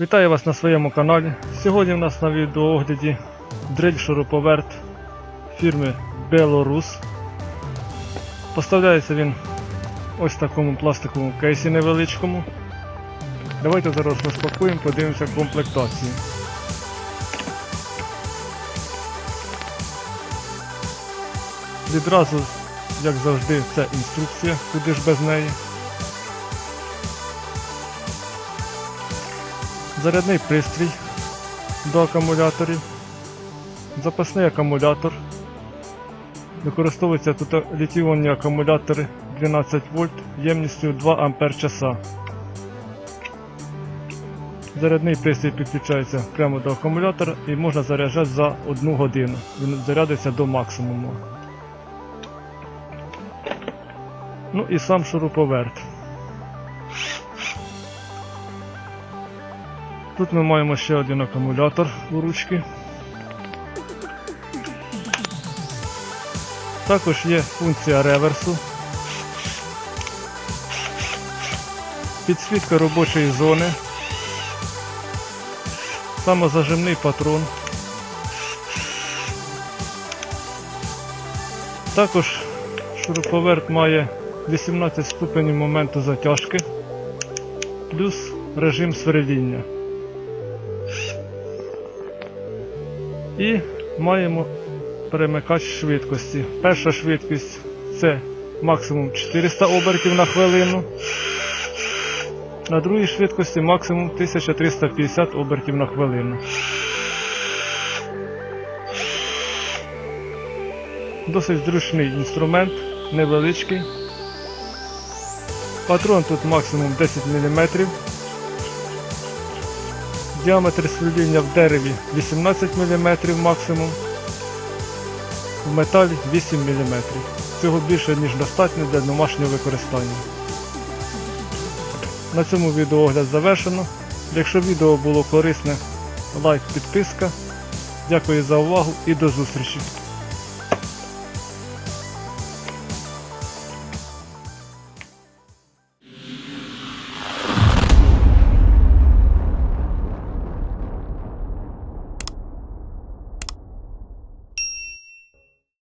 Вітаю вас на своєму каналі. Сьогодні в нас на відеоогляді дриль шуруповерт фірми Белорус. Поставляється він ось в такому пластиковому кейсі невеличкому. Давайте зараз розпакуємо, подивимося комплектацію. Відразу, як завжди, це інструкція, куди ж без неї. Зарядний пристрій до акумуляторів, запасний акумулятор. Використовуються тут літіонні акумулятори 12 вольт ємністю 2 ампер часа. Зарядний пристрій підключається прямо до акумулятора і можна заряджати за 1 годину. Він зарядиться до максимуму. Ну і сам шуруповерт. Тут ми маємо ще один акумулятор у ручки. Також є функція реверсу. Підсвітка робочої зони. Самозажимний патрон. Також шуруповерт має 18 ступенів моменту затяжки плюс режим сверління. І маємо перемикач швидкості. Перша швидкість це максимум 400 обертів на хвилину. На другій швидкості максимум 1350 обертів на хвилину. Досить зручний інструмент, невеличкий. Патрон тут максимум 10 мм. Діаметр сверління в дереві 18 мм максимум. В металі 8 мм. Цього більше ніж достатньо для домашнього використання. На цьому відеоогляд завершено. Якщо відео було корисне, лайк, підписка. Дякую за увагу і до зустрічі!